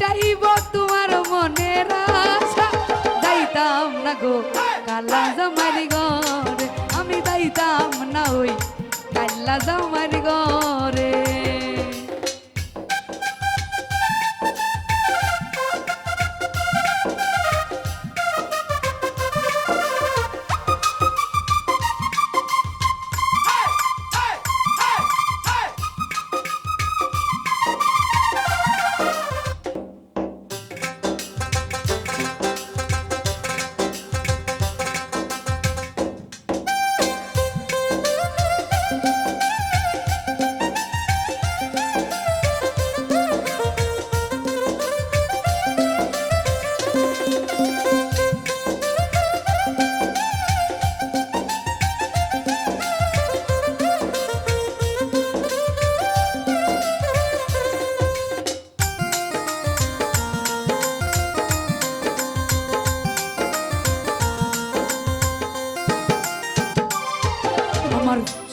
মিটাইব তোমার মনের আশা। যাইতাম না গো কালা জামারি গরে আমি যাইতাম না ওই কাল্লা জামারি ঘরে।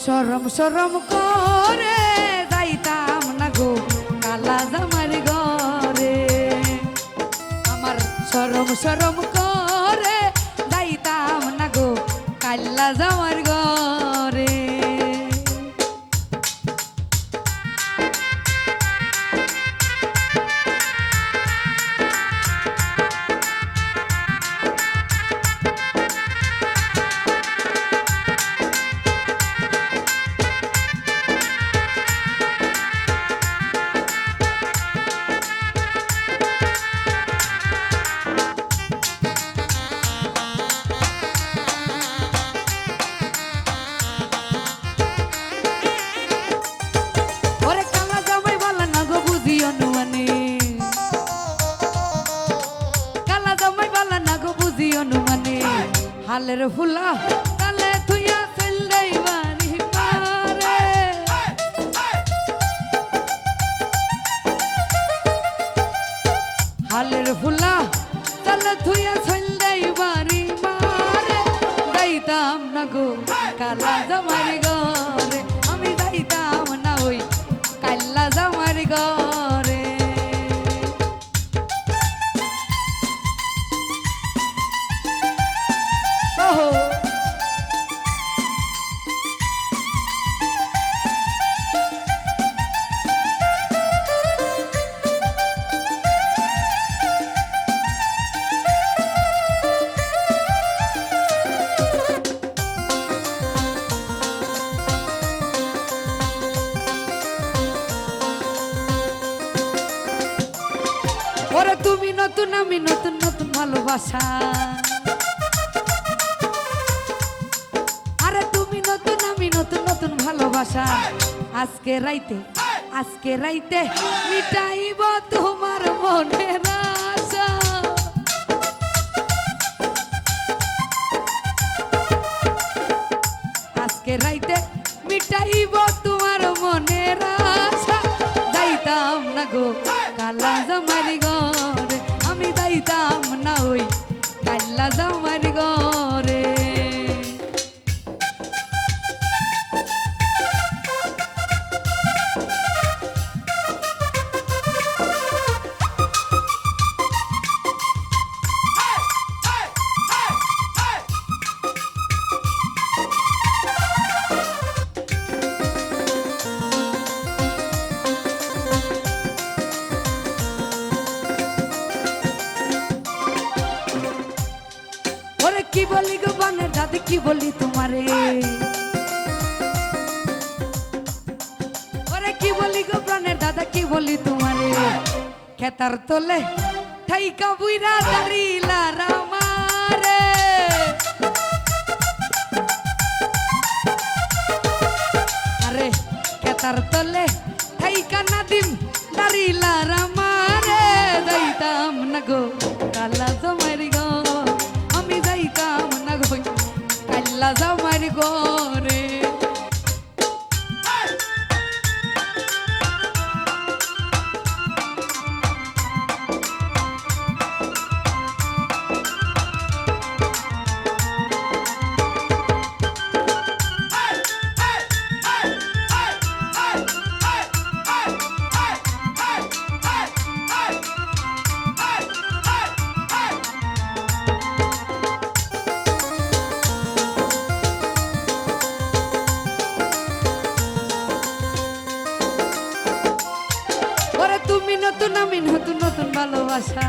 সরম সরম করে যাইতাম না গো কালা জামার ঘরে। আমার সরম সরম করে হালের ফুলা কালে থুইয়া চললেই বাড়ি পারে হালের ফুলা কালে থুইয়া চললেই বাড়ি মারে যাইতাম না গো কালা জামাই ঘরে, আমি যাইতাম না ওই কাল্লা জামার ঘরে। ওরে তুমি নতুন, আমি নতুন নতুন ভালোবাসা। আরে তুমি নতুন, আমি নতুন নতুন ভালোবাসা। আজকে রাইতে আজকে রাইতে মিটাইব তোমার মনের কালা জামারি ঘরে আমি যাইতাম না ওই কাল্লা জামারি ঘরে। কি বলি গো বানের দাদি কি বলি তোমারে? ওরে কি বলি গো প্রাণের দাদা কি বলি তোমারে? খেতার তোলে ঠাইকা বুইরা দাঁড়িলা রামারে আরে খেতার তোলে ঠাইকা নাদিম দাঁড়িলা রামারে যাইতাম না গো, কালা জমারি কাল্লা জামারি গরে নতুন আমি নতুন নতুন ভালোবাসা।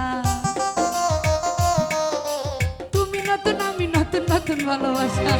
তুমি নতুন আমি নতুন নতুন ভালোবাসা।